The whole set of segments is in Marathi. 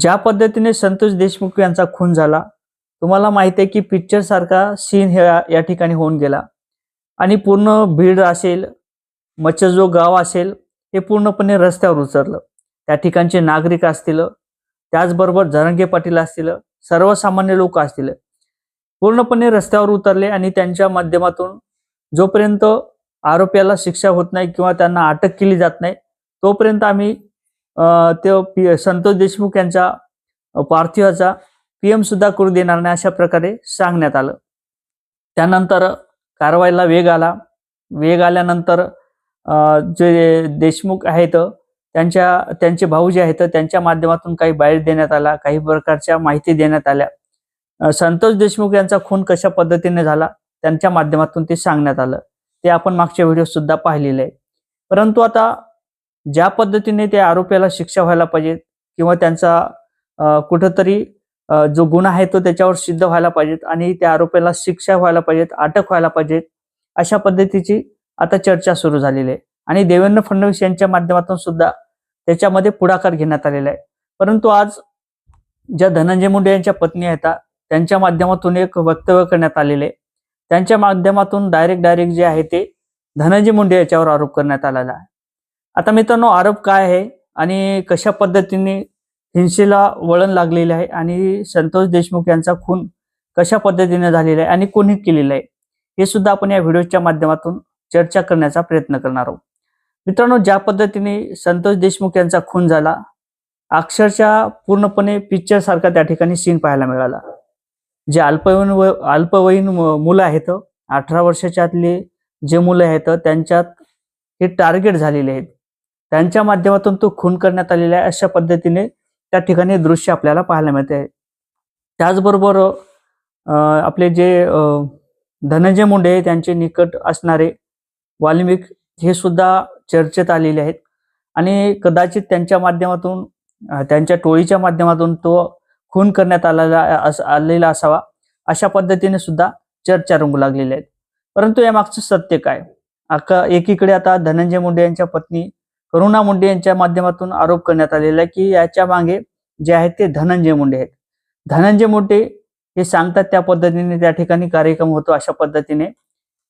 ज्या पद्धतीने संतोष देशमुख यांचा खून झाला तुम्हाला माहिती आहे की पिक्चर सारखा सीन हे या ठिकाणी होऊन गेला. आणि पूर्ण भीड असेल मच्छजो गाव असेल हे पूर्णपणे रस्त्यावर उतरलं. त्या ठिकाणचे नागरिक असतील त्याचबरोबर झरंगे पाटील असतील सर्वसामान्य लोक असतील पूर्णपणे रस्त्यावर उतरले आणि त्यांच्या माध्यमातून जोपर्यंत आरोपीला शिक्षा होत नाही किंवा त्यांना अटक केली जात नाही तोपर्यंत आम्ही ते पी- संतोष देशमुख यांच्या पार्थिवाचा पार्थिवाचा पीएम सुद्धा करू देणार नाही अशा प्रकारे सांगण्यात आलं. त्यानंतर कारवाईला वेग आला. वेग आल्यानंतर जे देशमुख आहेत त्यांच्या त्यांचे भाऊ जे आहेत त्यांच्या माध्यमातून काही बाहेर देण्यात आला काही प्रकारच्या माहिती देण्यात आल्या. संतोष देशमुख यांचा खून कशा पद्धतीने झाला त्यांच्या माध्यमातून ते सांगण्यात आलं. ते आपण मागच्या व्हिडिओ सुद्धा पाहिलेले आहे. परंतु आता ज्या पद्धतीने त्या आरोपीला शिक्षा व्हायला पाहिजे किंवा त्यांचा कुठंतरी जो गुन्हा आहे तो त्याच्यावर सिद्ध व्हायला पाहिजेत आणि त्या आरोपीला शिक्षा व्हायला पाहिजेत अटक व्हायला पाहिजेत अशा पद्धतीची आता चर्चा सुरू झालेली आहे. आणि देवेंद्र फडणवीस यांच्या माध्यमातून सुद्धा त्याच्यामध्ये पुढाकार घेण्यात आलेला आहे. परंतु आज ज्या धनंजय मुंडे यांच्या पत्नी आहेत त्यांच्या माध्यमातून एक वक्तव्य करण्यात आलेले त्यांच्या माध्यमातून डायरेक्ट डायरेक्ट जे आहे ते धनंजय मुंडे याच्यावर आरोप करण्यात आलेला आहे. आता मित्रांनो आरोप काय आहे आणि कशा पद्धतीने हिंसेला वळण लागलेले आहे आणि संतोष देशमुख यांचा खून कशा पद्धतीने झालेला आहे आणि कोणी केलेला आहे हे सुद्धा आपण या व्हिडिओच्या माध्यमातून चर्चा करण्याचा प्रयत्न करणार आहोत. मित्रांनो ज्या पद्धतीने संतोष देशमुख यांचा खून झाला अक्षरशः पूर्णपणे पिक्चर सारखा त्या ठिकाणी सीन पाहायला मिळाला. जे अल्पवयीन व- अल्पवयीन मुलं आहेत अठरा वर्षाच्या आतले जे मुलं आहेत त्यांच्यात हे टार्गेट झालेले आहेत. त्यांच्या माध्यमातून तो खून करण्यात आलेला आहे अशा पद्धतीने त्या ठिकाणी दृश्य आपल्याला पाहायला मिळते. आहे त्याचबरोबर आपले जे धनंजय मुंडे त्यांचे निकट असणारे वाल्मिक हे सुद्धा चर्चेत आलेले आहेत. आणि कदाचित त्यांच्या माध्यमातून त्यांच्या टोळीच्या माध्यमातून तो खून करण्यात आलेला अस- आलेला असावा अशा पद्धतीने सुद्धा चर्चा रंगू लागलेल्या आहेत. परंतु या मागचं सत्य काय? अका एकीकडे आता धनंजय मुंडे यांच्या पत्नी करुणा मुंडे यांच्या माध्यमातून आरोप करण्यात आलेला आहे की याच्या मागे जे आहेत ते धनंजय मुंडे आहेत. धनंजय मुंडे हे सांगतात त्या पद्धतीने त्या ठिकाणी कार्यक्रम होतो अशा पद्धतीने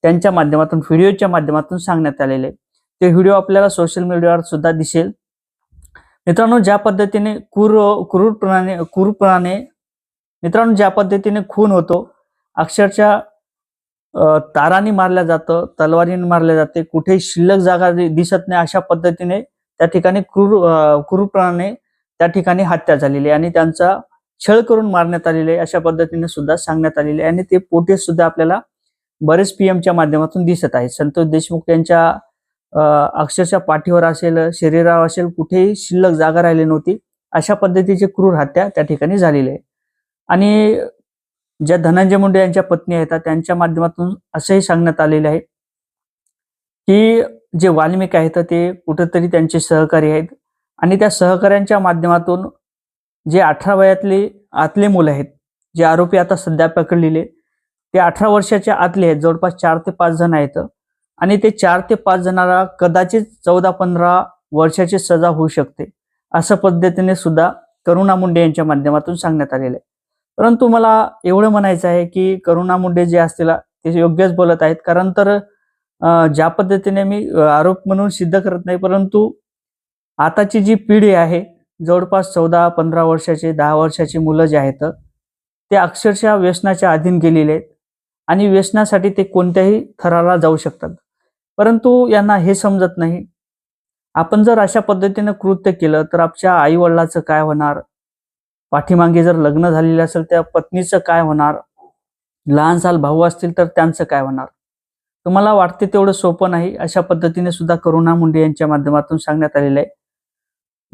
त्यांच्या माध्यमातून व्हिडिओच्या माध्यमातून सांगण्यात आलेले ते व्हिडिओ आपल्याला सोशल मीडियावर सुद्धा दिसेल. मित्रांनो ज्या पद्धतीने क्रूर क्रूरपणाने क्रूरपणाने मित्रांनो ज्या पद्धतीने खून होतो अक्षरशः ताराने मारल्या जातं तलवारीने मारल्या जाते. कुठेही शिल्लक जागा दिसत नाही अशा पद्धतीने त्या ठिकाणी क्रूर क्रूरपणाने त्या ठिकाणी हत्या झालेली आहे आणि त्यांचा छळ करून मारण्यात आलेले आहे अशा पद्धतीने सुद्धा सांगण्यात आलेले आहे. आणि ते पोटे सुद्धा आपल्याला बरेच पीएमच्या माध्यमातून दिसत आहेत. संतोष देशमुख यांच्या अक्षरशः पाठीवर असेल शरीरावर असेल कुठेही शिल्लक जागा राहिली नव्हती. अशा पद्धतीची क्रूर हत्या त्या ठिकाणी झालेली आहे. आणि ज्या धनंजय मुंडे यांच्या पत्नी आहेत त्यांच्या माध्यमातून असंही सांगण्यात आलेले आहे की जे वाल्मिक आहेत ते कुठंतरी त्यांचे सहकारी आहेत. आणि त्या सहकाऱ्यांच्या माध्यमातून जे अठरा वयातले आतले मुलं आहेत जे आरोपी आता सध्या पकडलेले ते अठरा वर्षाच्या आतले आहेत जवळपास चार ते पाच जण आहेत. आणि ते चार ते पाच जणांना कदाचित चौदा पंधरा वर्षाची सजा होऊ शकते असं पद्धतीने सुद्धा करुणा मुंडे यांच्या माध्यमातून सांगण्यात आलेलं आहे. परंतु मला एवढं म्हणायचं आहे की करुणा मुंडे जे असतील ते योग्यच बोलत आहेत. कारण तर ज्या पद्धतीने मी आरोप म्हणून सिद्ध करत नाही परंतु आताची जी पिढी आहे जवळपास चौदा पंधरा वर्षाचे दहा वर्षाची मुलं जे आहेत ते अक्षरशः व्यसनाच्या अधीन गेलेले आहेत. आणि व्यसनासाठी ते कोणत्याही थराला जाऊ शकतात. परंतु यांना हे समजत नाही. आपण जर अशा पद्धतीनं कृत्य केलं तर आपल्या आईवडिलाचं काय होणार? पाठीमागे जर लग्न झालेलं असेल त्या पत्नीचं काय होणार? लहान साल भाऊ असतील तर त्यांचं काय होणार? तुम्हाला वाटते तेवढं सोपं नाही? अशा पद्धतीने सुद्धा करुणा मुंडे यांच्या माध्यमातून सांगण्यात आलेलं आहे.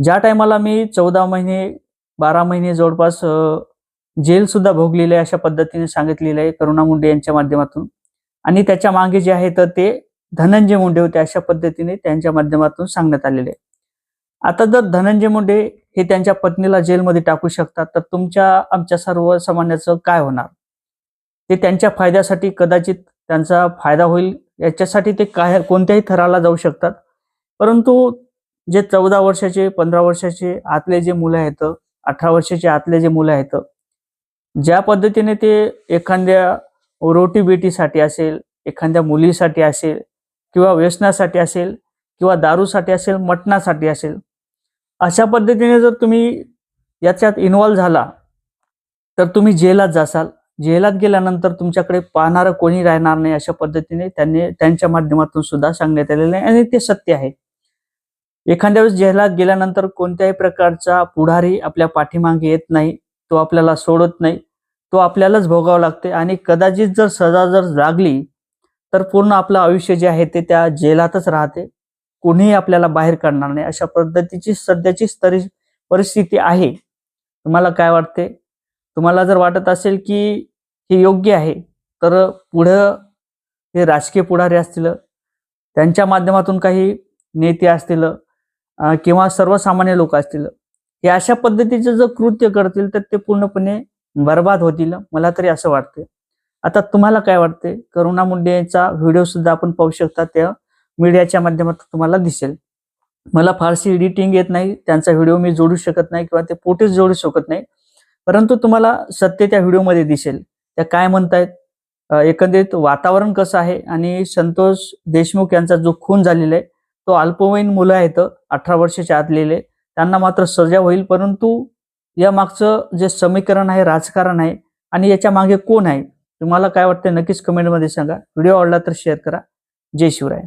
ज्या टायमाला मी चौदा महिने बारा महिने जवळपास जेल सुद्धा भोगलेले आहे अशा पद्धतीने सांगितलेलं आहे करुणा मुंडे यांच्या माध्यमातून. आणि त्याच्यामागे जे आहे तर ते धनंजय मुंडे होते अशा पद्धतीने त्यांच्या माध्यमातून सांगण्यात आलेले आहे. आता जर धनंजय मुंडे हे त्यांच्या पत्नीला जेलमध्ये टाकू शकतात. तर तुमच्या आमच्या सर्वसामान्याचं काय होणार? ते त्यांच्या फायद्यासाठी कदाचित त्यांचा फायदा होईल. याच्यासाठी ते काय कोणत्याही थराला जाऊ शकतात. परंतु जे चौदा वर्षाचे पंधरा वर्षाचे आतले जे मुलं आहेत अठरा वर्षाचे आतले जे मुलं आहेत ज्या पद्धतीने ते एखाद्या रोटी बेटीसाठी असेल एखाद्या मुलीसाठी असेल किंवा व्यसनासाठी असेल किंवा दारूसाठी असेल मटणासाठी असेल अशा पद्धतीने जर तुम्ही याच्यात इन्व्हॉल्व झाला तर तुम्ही जेलात जासाल. जेलात गेल्यानंतर तुमच्याकडे पाहणारं कोणी राहणार नाही अशा पद्धतीने त्यांनी त्यांच्या माध्यमातून सुद्धा सांगण्यात आलेलं आहे आणि ते सत्य आहे. एखाद्या वेळेस जेलात गेल्यानंतर कोणत्याही प्रकारचा पुढारी आपल्या पाठीमागे येत नाही तो आपल्याला सोडत नाही तो आपल्यालाच भोगावं लागते आणि कदाचित जर सजा जर लागली तर पूर्ण आपलं आयुष्य जे आहे ते त्या जेलातच राहते. कोणीही आपल्याला बाहेर काढणार नाही. अशा पद्धतीची सध्याची स्तरी परिस्थिती आहे. तुम्हाला काय वाटते? तुम्हाला जर वाटत असेल की हे योग्य आहे तर पुढं हे राजकीय पुढारी असतील त्यांच्या माध्यमातून काही नेते असतील किंवा सर्वसामान्य लोक असतील हे अशा पद्धतीचं जर कृत्य करतील तर ते पूर्णपणे बर्बाद होतील मला तरी असं वाटते आता तुम्हाला काय वाटते करुणा मुंडेचा व्हिडिओ सुद्धा आपण पाहू शकता त्या मीडियाच्या माध्यमातून तुम्हाला दिसेल. मला फारशी एडिटिंग येत नाही त्यांचा व्हिडिओ मी जोडू शकत नाही किंवा ते पोटेच जोडू शकत नाही. परंतु तुम्हाला सत्य त्या व्हिडिओमध्ये दिसेल. त्या काय म्हणतायत? एकंदरीत वातावरण कसं आहे? आणि संतोष देशमुख यांचा जो खून झालेला आहे तो अल्पवयीन मुलं आहेत अठरा वर्षाच्या आतलेले. त्यांना मात्र सजा होईल परंतु या मागचं जे समीकरण आहे राजकारण आहे आणि याच्या मागे कोण आहे? तुम्हाला काय वाटतं नक्कीच कमेंटमध्ये सांगा. व्हिडिओ आवडला तर शेअर करा. जय शिवराय.